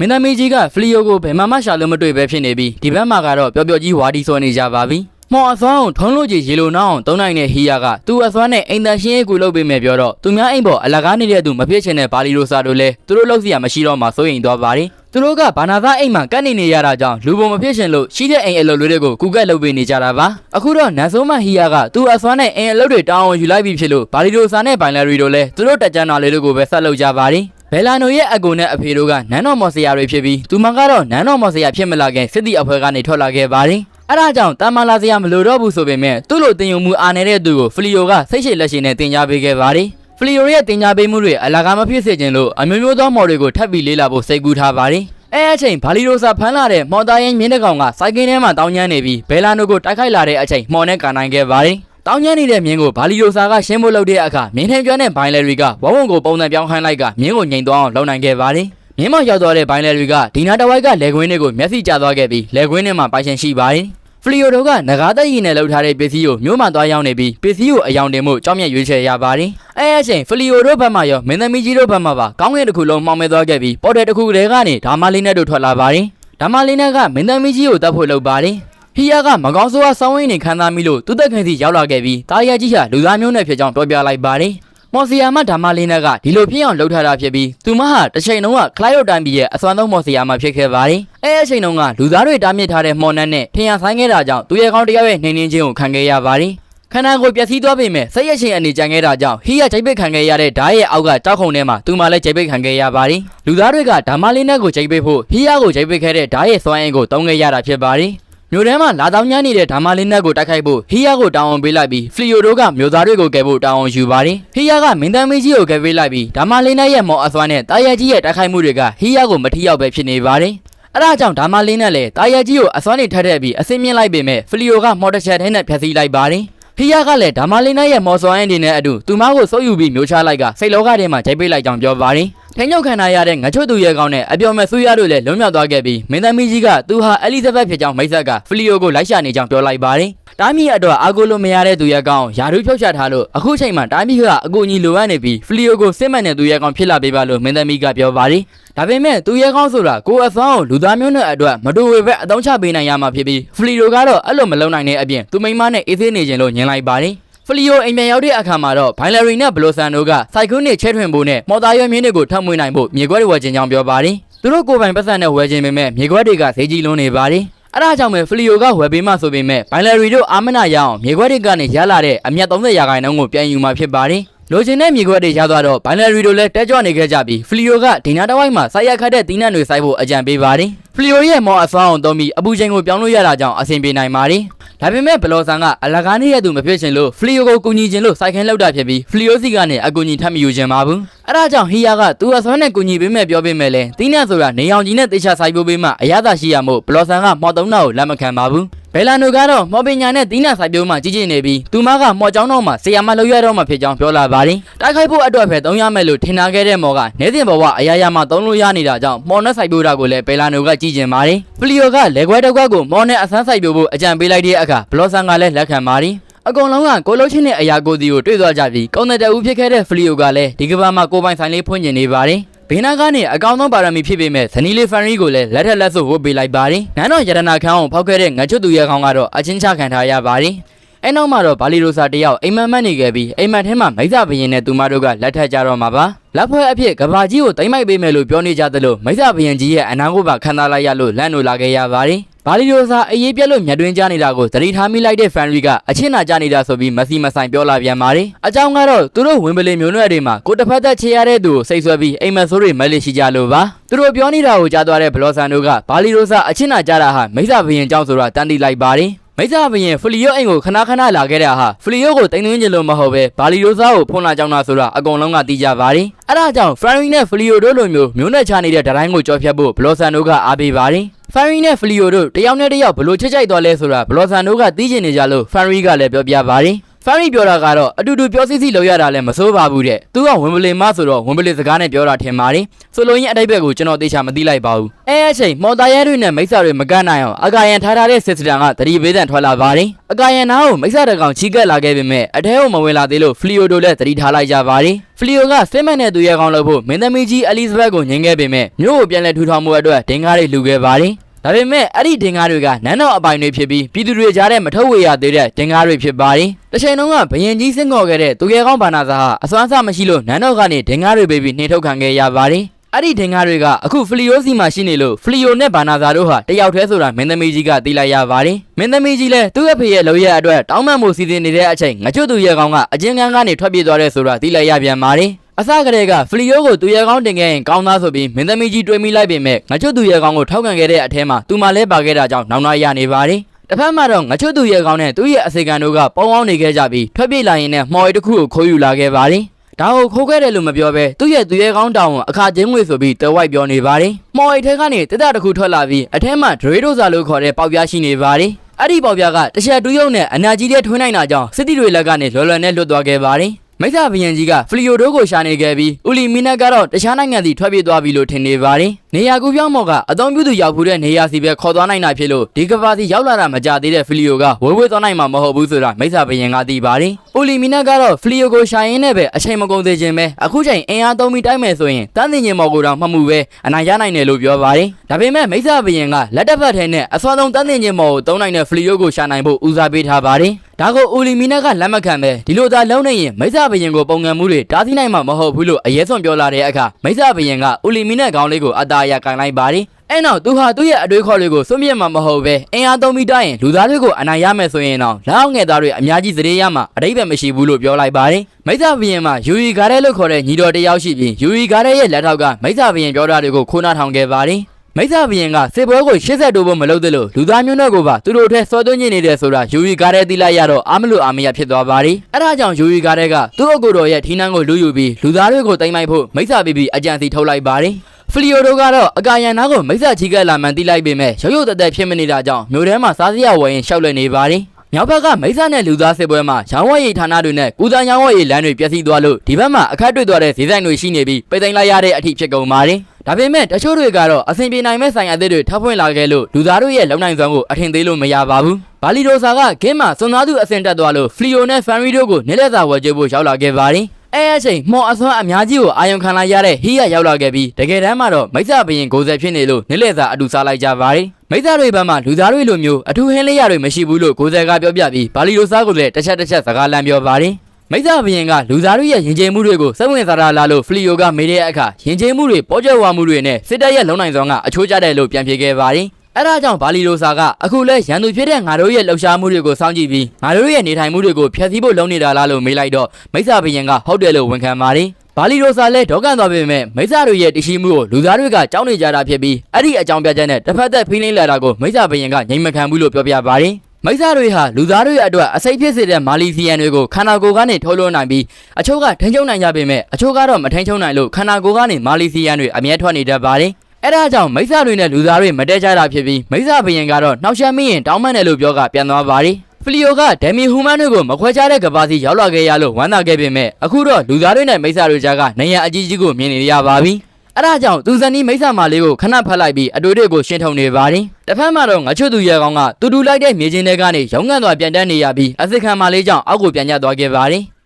မင်းသမီးကြီးကဖလီယိုကိုဘယ်မှမှရှာလို့မတွေ့ပဲဖြစ်နေပြီးဒီဘက်မှာကတော့ပျော်ပျော်ကြီးဝါဒီဆိုနေကြပါပြီမော်အစွမ်းကိုထုံးလို့ကြည်ရေလိုနောက်အောင်သုံးနိုင်တဲ့ဟီယာကသူ့အစွမ်းနဲ့အိမ်တန်ရှင်းရေးကူလုပ်ပေးမယ်ပြောတော့သူများအိမ်ပေါ်အလကားနေတဲ့သူမဖြစ်ချင်တဲ့ဘာလီရိုစာတို့လည်းသူတို့လောက်စီရမရှိတော့မှစိုးရိမ်သွားပါတယ်သူတို့ကဘာနာသားအိမ်မှာကတ်နေနေရတာကြောင့်လူပုံမဖြစ်ချင်လို့ရှိတဲ့အိမ်အလုပ်လေးတွေကိုကူကက်လုပ်ပေးနေကြတာပါအခုတော့နန်ဆိုးမဟီယာကသူ့အစွမ်းနဲ့အိမ်အလုပ်တွေတောင်းအောင်ယူလိုက်ပြီးဖြစ်လို့ဘာလီရိုစာနဲ့ဘိုင်လရီတို့လည်းသူတို့တက်ကြမ်းတာလေးတွေကိုပဲဆက်လုပ်ကြပါတယ် ဘယ်လာနိုရဲ့အကူနဲ့အဖေတို့ကနန်းတော်မော်စရာတွေဖြစ်ပြီးသူမကတော့နန်းတော်မော်စရာဖြစ်မလာခင်စစ်တီအဖွဲ့ကနေထွက်လာခဲ့ပါတယ်။အဲဒါကြောင့်တာမန်လာစရာမလိုတော့ဘူးဆိုပေမဲ့သူ့လိုတင်ယူမှုအားနေတဲ့သူကိုဖလီယိုကစိတ်ရှိလက်ရှိနဲ့တင် जा ပေးခဲ့ပါတယ်။ဖလီယိုရဲ့တင် जा ပေးမှုတွေအလကားမဖြစ်စေခြင်းလို့အမျိုးမျိုးသောမော်တွေကိုထပ်ပြီးလေးလာဖို့စိတ်ကူးထားပါတယ်။အဲအချိန်ဘာလီရိုစာဖမ်းလာတဲ့မော်တာရင်မြင်းတကောင်ကစိုက်ကင်းထဲမှာတောင်းကျမ်းနေပြီးဘယ်လာနိုကိုတိုက်ခိုက်လာတဲ့အချိန်မော်နဲ့ကန်နိုင်ခဲ့ပါတယ်။ တောင်းကျမ်းနေတဲ့မြင်းကိုဘာလီရိုစာကရှင်းဖို့လုပ်တဲ့အခါမြင်းထန်ကျွမ်းတဲ့ဘိုင်လရီကဝဝုံကိုပုံစံပြောင်းခိုင်းလိုက်ကမြင်းကိုငိန်သွားအောင်လုပ်နိုင်ခဲ့ပါတယ်။မြင်းမောင်ရောက်သွားတဲ့ဘိုင်လရီကဒီနာတဝိုက်ကလက်ကွင်းတွေကိုမျက်စိကျသွားခဲ့ပြီးလက်ကွင်းထဲမှာပိုင်ရှင်ရှိပါတယ်။ဖလီယိုတို့ကငကားသက်ရည်နဲ့လှုပ်ထားတဲ့ပစ္စည်းကိုမျိုးမှန်သွားရောက်နေပြီးပစ္စည်းကိုအယောင်တင်မှုကြောင်းမြတ်ရွေးချယ်ရပါတယ်။အဲအချိန်ဖလီယိုတို့ဘက်မှရောမင်းသမီးကြီးတို့ဘက်မှပါကောင်းကင်တစ်ခုလုံးမှောင်မဲသွားခဲ့ပြီးပေါ်တယ်တစ်ခုတည်းကနေဒါမလေးနဲ့တို့ထွက်လာပါတယ်။ဒါမလေးနဲ့ကမင်းသမီးကြီးကိုတတ်ဖို့လုပ်ပါတယ်။ ဟီယာကမကောင်းဆိုးဝါးဆောင်းဝင်းနေခံစားမိလို့သူတက်ခင်စီရောက်လာခဲ့ပြီးတာယာကြီးဟာလူသားမျိုးနဲ့ဖြစ်ကြောင်းပြောပြလိုက်ပါတယ်။မော်စီယာမဓမ္မလေးနဲ့ကဒီလိုဖြစ်အောင်လှုပ်ထားတာဖြစ်ပြီးသူမဟာတစ်ချိန်လုံးကခလိုက်ရုတ်တိုင်းပြည်ရဲ့အစွမ်းဆုံးမော်စီယာမဖြစ်ခဲ့ပါတယ်။အဲအချိန်တုန်းကလူသားတွေတားမြစ်ထားတဲ့မော်နတ်နဲ့ထင်ရဆိုင်ခဲ့တာကြောင့်သူရဲ့ကောင်းတစ်ယောက်ရဲ့နှိမ်နှင်းခြင်းကိုခံခဲ့ရပါတယ်။ခန္ဓာကိုယ်ပျက်စီးသွားပေမဲ့စိတ်ရချင်းအနေကြံခဲ့တာကြောင့်ဟီယာဂျိတ်ပိတ်ခံခဲ့ရတဲ့ဓာတ်ရဲ့အောက်ကကြောက်ခုံထဲမှာသူမှလည်းဂျိတ်ပိတ်ခံခဲ့ရပါတယ်။လူသားတွေကဓမ္မလေးနဲ့ကိုဂျိတ်ပိတ်ဖို့ဟီယာကိုဂျိတ်ပိတ်ခဲ့တဲ့ဓာတ်ရဲ့စွမ်းအင်ကိုတုံးခဲ့ရတာဖြစ်ပါတယ်။ မြို့ထဲမှာလာတောင်းညမ်းနေတဲ့ဓမ္မလေးနက်ကိုတိုက်ခိုက်ဖို့ဟီယာကိုတောင်းအောင်ပေးလိုက်ပြီးဖလီယိုတို့ကမြို့သားတွေကိုကယ်ဖို့တောင်းအောင်ယူပါတယ်ဟီယာကမင်းသားမင်းကြီးကိုကယ်ပေးလိုက်ပြီးဓမ္မလေးနက်ရဲ့မော်အစွမ်းနဲ့တာယာကြီးရဲ့တိုက်ခိုက်မှုတွေကဟီယာကိုမထိရောက်ပဲဖြစ်နေပါတယ်အဲဒါကြောင့်ဓမ္မလေးနက်လည်းတာယာကြီးကိုအစွမ်းတွေထပ်ထည့်ပြီးအစင်းမြင့်လိုက်ပေမဲ့ဖလီယိုကမော်တချက်ထဲနဲ့ဖျက်ဆီးလိုက်ပါတယ်ဟီယာကလည်းဓမ္မလေးနက်ရဲ့မော်စွမ်းအင်းတွေနဲ့အတူသူမကိုစိုးယူပြီးမျိုးချလိုက်ကစိတ်လောကထဲမှာဂျိုက်ပိတ်လိုက်ကြောင်းပြောပါတယ် ထင်းညုတ်ခံရတဲ့ငါချွတ်သူရဲ့ကောင်းနဲ့အပျော်မဲ့ဆူရတို့လည်းလွံ့မြောက်သွားခဲ့ပြီးမင်းသမီးကြီးကသူဟာအဲလီဇဘက်ဖြစ်ကြောင်းမိတ်ဆက်ကဖလီယိုကိုလိုက်ရှာနေကြောင်းပြောလိုက်ပါတယ်။တားမီအတွက်အာကိုလိုမရတဲ့သူရဲ့ကောင်းယာရုဖြုတ်ချထားလို့အခုချိန်မှာတားမီကအကူအညီလိုအပ်နေပြီးဖလီယိုကိုစစ်မှန်တဲ့သူရဲ့ကောင်းဖြစ်လာပေးပါလို့မင်းသမီးကပြောပါတယ်။ဒါပေမဲ့သူရဲ့ကောင်းဆိုတာကိုယ်အစွမ်းကိုလူသားမျိုးနဲ့အတွက်မတူဝေဘက်အသုံးချပေးနိုင်ရမှာဖြစ်ပြီးဖလီယိုကတော့အဲ့လိုမလုပ်နိုင်တဲ့အပြင်သူမိန်းမနဲ့အေးသေးနေခြင်းလို့ညင်လိုက်ပါတယ်။ ဖလီယိုအိမ်ပြန်ရောက်တဲ့အခါမှာတော့ဘိုင်လရီနဲ့ဘလိုဆန်တို့ကစိုက်ခွန်းနဲ့ချဲထွင်ဖို့နဲ့မော်တာရွက်မြင်းတွေကိုထပ်မွေးနိုင်ဖို့မြေခွက်တွေဝယ်ခြင်းကြောင်းပြောပါတယ်။သူတို့ကိုယ်ပိုင်ပတ်စံနဲ့ဝယ်ခြင်းပေမဲ့မြေခွက်တွေကဈေးကြီးလွန်းနေပါတယ်။အဲဒါကြောင့်ပဲဖလီယိုကဝယ်ပေးမှဆိုပေမဲ့ဘိုင်လရီတို့အာမနာရအောင်မြေခွက်တွေကနေရလာတဲ့အမျက်30ရာခိုင်နှုန်းကိုပြန်ယူမှဖြစ်ပါတယ်။လိုချင်တဲ့မြေခွက်တွေရသွားတော့ဘိုင်လရီတို့လည်းတက်ကြွနေခဲ့ကြပြီးဖလီယိုကဒီနာတဝိုက်မှာစိုက်ရက်ခတ်တဲ့တင်းနှံတွေစိုက်ဖို့အကြံပေးပါတယ်။ဖလီယိုရဲ့မော်အစွမ်းအောင်သုံးပြီးအပူချိန်ကိုပြောင်းလို့ရတာကြောင့်အဆင်ပြေနိုင်ပါတယ်။ ဒါပေမဲ့ဘလော်ဆန်ကအလကားနေတဲ့သူမဖြစ်ချင်လို့ဖလီယိုကိုကူညီခြင်းလို့စိုက်ခင်းလောက်တာဖြစ်ပြီးဖလီယိုစီကနေအကူညီထပ်မယူခြင်းပါဘူးအဲဒါကြောင့်ဟီယာကသူအစွမ်းနဲ့ကူညီပေးမဲ့ပြောပေးမဲ့လဲတင်းနဲ့ဆိုတာနေအောင်ကြီးနဲ့တေချာစိုက်ပိုးပေးမှအရသာရှိရမို့ဘလော်ဆန်ကမော်တုံးနာကိုလက်မခံပါဘူး ဘယ်လာနိုကတော့မော်ပညာနဲ့တင်းနဲ့စိုက်ပျိုးမှကြီးကြီးနေပြီးသူမကမော်ကျောင်းတော်မှာဆီယာမလောက်ရတော့မှဖြစ်ကြောင်းပြောလာပါတယ်တိုက်ခိုက်ဖို့အတွက်ပဲသုံးရမယ်လို့ထင်ထားခဲ့တဲ့မော်ကနေစဉ်ဘဝအရာရာမှာသုံးလို့ရနေတာကြောင့်မော်နဲ့စိုက်ပျိုးတာကိုလည်းဘယ်လာနိုကကြည့်ကျင်ပါတယ်ဖလီယိုကလက်ခွဲတစ်ခွက်ကိုမော်နဲ့အဆန်းစိုက်ပျိုးဖို့အကြံပေးလိုက်တဲ့အခါဘလော်ဆန်ကလည်းလက်ခံပါတယ်အကုန်လုံးကကိုလုံးချင်းတဲ့အရာကိုစီကိုတွေ့သွားကြပြီးကောင်းတဲ့တူဖြစ်ခဲ့တဲ့ဖလီယိုကလည်းဒီကဘာမှာကိုပိုင်ဆိုင်လေးဖွင့်ကျင်နေပါတယ်။ ဘေးနာကနေအကောင်ဆုံးပါရမီဖြစ်ပေမဲ့ဇနီးလေးဖန်ရီကိုလည်းလက်ထက်လက်ဆုပ်ဝတ်ပေးလိုက်ပါတယ်။နန်းတော်ရတနာခန်းအောင်ဖောက်ခဲ့တဲ့ငချွတ်သူရဲ့ခေါင်းကတော့အချင်းချခံထားရပါတယ်။ အဲနောက်မှာတော့ဘာလီရိုစာတယောက်အိမ်မက်မက်နေခဲ့ပြီးအိမ်မက်ထဲမှာမိစ္ဆာဘရင်နဲ့သူမတို့ကလက်ထက်ကြတော့မှာပါ။လက်ဖွဲ့အဖြစ်ကဘာကြီးကိုတိမ့်မိုက်ပေးမယ်လို့ပြောနေကြသလိုမိစ္ဆာဘရင်ကြီးရဲ့အနာကိုပါခံစားလိုက်ရလို့လန့်လို့လာခဲ့ရပါတယ်။ဘာလီရိုစာအရေးပြက်လို့မြတ်တွင်းကြနေတာကိုသတိထားမိလိုက်တဲ့ဖန်ရီကအချင်းနာကြနေတာဆိုပြီးမစီမဆိုင်ပြောလာပြန်ပါတယ်။အကြောင်းကတော့သူတို့ဝင်ပလီမျိုးနွယ်တွေမှာကိုတစ်ဖက်သက်ချေရတဲ့သူကိုစိတ်ဆွဲပြီးအိမ်မက်ဆိုးတွေမက်လေးရှိကြလို့ပါ။သူတို့ပြောနေတာကိုကြားသွားတဲ့ဘလော့ဆန်တို့ကဘာလီရိုစာအချင်းနာကြတာဟာမိစ္ဆာဘရင်ကြောင့်ဆိုတာတန်တီလိုက်ပါတယ်။ မိစ္ဆာဘရင်ဖလီယိုအိမ်ကိုခဏခဏလာခဲ့တာဟာဖလီယိုကိုတင်သွင်းခြင်းလို့မဟုတ်ပဲဘာလီရိုစာကိုဖွင့်လာကြောင်းလားဆိုတာအကုန်လုံးကသိကြပါတယ်။အဲဒါကြောင့်ဖရန်ရီနဲ့ဖလီယိုတို့လိုမျိုးမျိုးနဲ့ချနေတဲ့ဒတိုင်းကိုကြော်ဖြတ်ဖို့ဘလော့ဆန်တို့ကအားပေးပါတယ်။ဖန်ရီနဲ့ဖလီယိုတို့တယောက်နဲ့တယောက်ဘလို့ချစ်ကြိုက်သွားလဲဆိုတာဘလော်ဆန်တို့ကသိကျင်နေကြလို့ဖန်ရီကလည်းပြောပြပါတယ် ဖန်ရီပြောတာကတော့အတူတူပြောစီစီလောက်ရတာလည်းမစိုးပါဘူးတဲ့သူကဝင်ပလင်မဆိုတော့ဝင်ပလင်စကားနဲ့ပြောတာထင်ပါတယ်ဆိုလိုရင်းအတိတ်ဘက်ကိုကျွန်တော်သေချာမသိလိုက်ပါဘူးအဲအချိန်မော်တာရဲတွေနဲ့မိစ္ဆာတွေမကန့်နိုင်အောင်အကာယံထားထားတဲ့စစ်စတန်ကတတိပေးတန်ထွက်လာပါတယ်အကာယံနာကိုမိစ္ဆာတကောင်ချီးကပ်လာခဲ့ပေမဲ့အထဲကိုမဝင်လာသေးလို့ဖလီယိုတို့လည်းတတိထားလိုက်ကြပါတယ်ဖလီယိုကစစ်မက်နဲ့သူရဲ့ကောင်းလို့ဖို့မင်းသမီးကြီးအလီဇဘက်ကိုညင်ခဲ့ပေမဲ့မြို့ကိုပြန်လည်ထူထောင်မှုအတွက်ဒင်ကားတွေလူခဲ့ပါတယ် ဒါပေမဲ့အဲ့ဒီဒင်ကားတွေကနန်းတော်အပိုင်တွေဖြစ်ပြီးပြည်သူတွေကြားထဲမထုတ်ဝေရသေးတဲ့ဒင်ကားတွေဖြစ်ပါတယ်။တစ်ချိန်လုံးကဘယင်ကြီးစင်ကော်ခဲ့တဲ့သူရဲကောင်းဘာနာစာဟာအစွမ်းအစမရှိလို့နန်းတော်ကနေဒင်ကားတွေပေးပြီးနှင်ထုတ်ခံခဲ့ရပါတယ်။အဲ့ဒီဒင်ကားတွေကအခုဖလီယိုစီမှာရှိနေလို့ဖလီယိုနဲ့ဘာနာစာတို့ဟာတယောက်တည်းဆိုတာမင်းသမီးကြီးကသိလိုက်ရပါတယ်။မင်းသမီးကြီးလည်းသူ့အဖေရဲ့လုံရအတွက်တောင်းပန်မှုစီစဉ်နေတဲ့အချိန်ငါချွတ်သူရဲကောင်းကအကျဉ်းခန်းကနေထွက်ပြေးသွားတဲ့ဆိုတာသိလိုက်ရပြန်ပါတယ်။ အစကတည်းကဖလီယိုကိုသူရဲကောင်းတင်ခဲ့ရင်ကောင်းသားဆိုပြီးမင်းသမီးကြီးတွေးမိလိုက်ပေမဲ့ငါချွတ်သူရဲကောင်းကိုထောက်ခံခဲ့တဲ့အထဲမှာသူမလည်းပါခဲ့တာကြောင့်နောင်နာရနေပါတယ်။တစ်ဖက်မှာတော့ငါချွတ်သူရဲကောင်းနဲ့သူ့ရဲ့အစေခံတို့ကပေါင်းပေါင်းနေခဲ့ကြပြီးထွက်ပြေးလာရင်လည်းမော်ရီတစ်ခုကိုခိုးယူလာခဲ့ပါတယ်။ဒါကိုခိုးခဲ့တယ်လို့မပြောဘဲသူ့ရဲ့သူရဲကောင်းတောင်ကိုအခါချင်းငွေဆိုပြီးတဝိုက်ပြောနေပါတယ်။မော်ရီထဲကနေတက်တာတစ်ခုထွက်လာပြီးအထဲမှာဒရေဒိုဇာလို့ခေါ်တဲ့ပေါက်ပြားရှိနေပါတယ်။အဲ့ဒီပေါက်ပြားကတချက်တူးရုံနဲ့အနာကြီးတဲ့ထွင်းနိုင်တာကြောင့်စစ်တီတွေလက်ကနေလော်လွယ်နဲ့လွတ်သွားခဲ့ပါတယ်။ မိစ္ဆာဘယင်ကြီးကဖလီယိုဒိုကိုရှာနေခဲ့ပြီးဦးလီမီနက်ကတော့တခြားနိုင်ငံစီထွက်ပြေးသွားပြီလို့ထင်နေပါတယ်။နေရာကူပြောင်းမော်ကအသုံးပြုသူရောက်ဖူးတဲ့နေရာစီပဲခေါ်သွားနိုင်တာဖြစ်လို့ဒီကဘာစီရောက်လာတာမကြသေးတဲ့ဖလီယိုကဝေဝေးသွားနိုင်မှာမဟုတ်ဘူးဆိုတာမိစ္ဆာဘယင်ကသိပါတယ်။ဦးလီမီနက်ကတော့ဖလီယိုကိုရှာရင်းနဲ့ပဲအချိန်မကုန်သေးခြင်းပဲအခုချိန်အင်အားသုံးပြီးတိုက်မယ်ဆိုရင်တန်းတင်ချင်းမော်ကိုတော့မှတ်မှုပဲအနိုင်ရနိုင်တယ်လို့ပြောပါတယ်။ဒါပေမဲ့မိစ္ဆာဘယင်ကလက်တက်ဖက်ထဲနဲ့အစောဆုံးတန်းတင်ချင်းမော်ကိုသုံးနိုင်တဲ့ဖလီယိုကိုရှာနိုင်ဖို့ဦးစားပေးထားပါတယ်။ဒါကိုဦးလီမီနက်ကလက်မခံပဲဒီလိုသာလုံးနေရင်မိစ္ဆာဘယင်ကိုပုံငံမှုတွေတားဆီးနိုင်မှာမဟုတ်ဘူးလို့အရေးစွန်ပြောလာတဲ့အခါမိစ္ဆာဘယင်ကဦးလီမီနက်ခေါင်းလေးကိုအတားအရကန်လိုက်ပါတယ်။အဲ့နောက်သူဟာသူ့ရဲ့အတွေးခေါ်တွေကိုစွန့်ပြစ်မှာမဟုတ်ပဲအင်အားသုံးပြီးတိုက်ရင်လူသားတွေကိုအနိုင်ရမယ်ဆိုရင်တော့လက်အောင်ငယ်သားတွေအများကြီးစရေရမှာအတိတ်ပဲမရှိဘူးလို့ပြောလိုက်ပါတယ်။မိစ္ဆာဘယင်မှာယူရီဂါရဲလို့ခေါ်တဲ့ညီတော်တစ်ယောက်ရှိပြီးယူရီဂါရဲရဲ့လက်ထောက်ကမိစ္ဆာဘယင်ပြောတာတွေကိုခိုးနှထောင်ခဲ့ပါတယ်။မိစ္ဆာဘရင်ကစေပွဲကိုရှေ့ဆက်တိုးဖို့မလုပ်သလိုလူသားမျိုးနွယ်ကိုပါသူတို့အထက်စောသွင်းနေတယ်ဆိုတာယူရီကားတဲ့တိလိုက်ရတော့အာမလို့အာမရဖြစ်သွားပါရီအဲဒါကြောင့်ယူရီကားတဲ့ကသူ့အကိုတော်ရဲ့ထီးနှန်းကိုလူယူပြီးလူသားတွေကိုတိမ့်မိုက်ဖို့မိစ္ဆာပြီးပြီးအကြံစီထုတ်လိုက်ပါရီ ဖလီယိုတို့ကတော့အကာယံနာကိုမိစ္ဆာချီကက်လာမှန်တိလိုက်ပေမဲ့ရုပ်ရုပ်တက်တက်ဖြစ်မနေတာကြောင့်မြို့ထဲမှာစားစရာဝယ်ရင်ရှောက်လွယ်နေပါရီမြောက်ဘက်ကမိစ္ဆာနဲ့လူသားစစ်ပွဲမှာရောင်းဝယ်ရေးဌာနတွေနဲ့ကုသရောင်းဝယ်ရေးလမ်းတွေပျက်စီးသွားလို့ဒီဘက်မှာအခက်တွေ့သွားတဲ့ဈေးဆိုင်တွေရှိနေပြီးပိတ်သိမ်းလိုက်ရတဲ့အထိဖြစ်ကုန်ပါတယ်။ဒါပေမဲ့တချို့တွေကတော့အဆင်ပြေနိုင်မဲ့ဆိုင်အသစ်တွေထပ်ဖွင့်လာခဲ့လို့လူသားတို့ရဲ့လုံနိုင်စွမ်းကိုအထင်သေးလို့မရပါဘူး။ဘာလီဒိုဆာကဂင်းမှာစွန်သားသူအဆင်တက်သွားလို့ဖလီယိုနဲ့ဖန်ရီတို့ကိုနေလက်စာဝယ်ကြဖို့ရောက်လာခဲ့ပါတယ်။ အဲအချိန်မော်အစွမ်းအများကြီးကိုအာယုံခံလိုက်ရတဲ့ဟီးရရောက်လာခဲ့ပြီးတကယ်တမ်းမှာတော့မိစ္ဆာဘရင်ကိုယ်ဆက်ဖြစ်နေလို့နေလက်စာအတူစားလိုက်ကြပါတယ်။မိစ္ဆာတွေဘက်မှလူသားတွေလိုမျိုးအထူးဟင်းလေးရတွေမရှိဘူးလို့ကိုယ်ဆက်ကပြောပြပြီးဘာလီဒိုဆာကိုလည်းတစ်ချက်တစ်ချက်စကားလမ်းပြောပါတယ်။မိစ္ဆာဘရင်ကလူသားတို့ရဲ့ယဉ်ကျေးမှုတွေကိုစက်ဝင်စားတာလာလို့ဖလီယိုကမေးတဲ့အခါယဉ်ကျေးမှုတွေပေါ်ကျဝမှုတွေနဲ့စစ်တပ်ရဲ့လုံနိုင်စွမ်းကအချိုးကျတယ်လို့ပြန်ဖြေခဲ့ပါတယ်။ အဲဒါကြောင့်ဘာလီလိုဆာကအခုလဲရန်သူဖြစ်တဲ့ငါတို့ရဲ့လှုပ်ရှားမှုတွေကိုစောင့်ကြည့်ပြီးငါတို့ရဲ့နေထိုင်မှုတွေကိုဖျက်ဆီးဖို့လုပ်နေတာလားလို့မေးလိုက်တော့မိစ္ဆာဘရင်ကဟုတ်တယ်လို့ဝန်ခံပါတယ်။ဘာလီရိုဆာလည်းဒေါကန်သွားပေမဲ့မိစ္ဆာတို့ရဲ့တရှိမှုကိုလူသားတွေကကြောက်နေကြတာဖြစ်ပြီးအဲ့ဒီအကြောင်းပြချက်နဲ့တစ်ဖက်သက်ဖိနှိမ့်လာတာကိုမိစ္ဆာဘရင်ကငြိမ်မခံဘူးလို့ပြောပြပါတယ်။မိစ္ဆာတွေဟာလူသားတွေအတွက်အစိတ်ဖြစ်စေတဲ့မာလီစီယန်တွေကိုခန္ဓာကိုယ်ကနေထုတ်လွှတ်နိုင်ပြီးအချို့ကထိန်းချုပ်နိုင်ကြပေမဲ့အချို့ကတော့မထိန်းချုပ်နိုင်လို့ခန္ဓာကိုယ်ကနေမာလီစီယန်တွေအမြဲထွက်နေတတ်ပါတယ်။ အဲဒါကြောင့်မိစ္ဆာတွေနဲ့လူသားတွေမတည့်ကြတာဖြစ်ပြီးမိစ္ဆာဘရင်ကတော့နှောက်ယှက်မိရင်တောင်းပန်တယ်လို့ပြောကပြန်သွားပါတယ်။ဖလီယိုကဒယ်မီဟူမန်တို့ကိုမခွဲခြားတဲ့ကဘာစီရောက်လာခဲ့ရလို့ဝမ်းသာခဲ့ပေမဲ့အခုတော့လူသားတွေနဲ့မိစ္ဆာတွေကြားကနေရန်အကြီးကြီးကိုမြင်နေရပါပြီ။အဲဒါကြောင့်သူဇနီးမိစ္ဆာမလေးကိုခဏဖတ်လိုက်ပြီးအတွေ့အတွေကိုရှင်းထုတ်နေပါတယ်။တစ်ဖက်မှာတော့ငါချွတ်သူရဲကောင်းကတူတူလိုက်တဲ့မြေချင်းတွေကနေရုံးကန်သွားပြန်တက်နေရပြီးအစစ်ခံမလေးကြောင့်အောက်ကိုပြန်ကျသွားခဲ့ပါတယ်။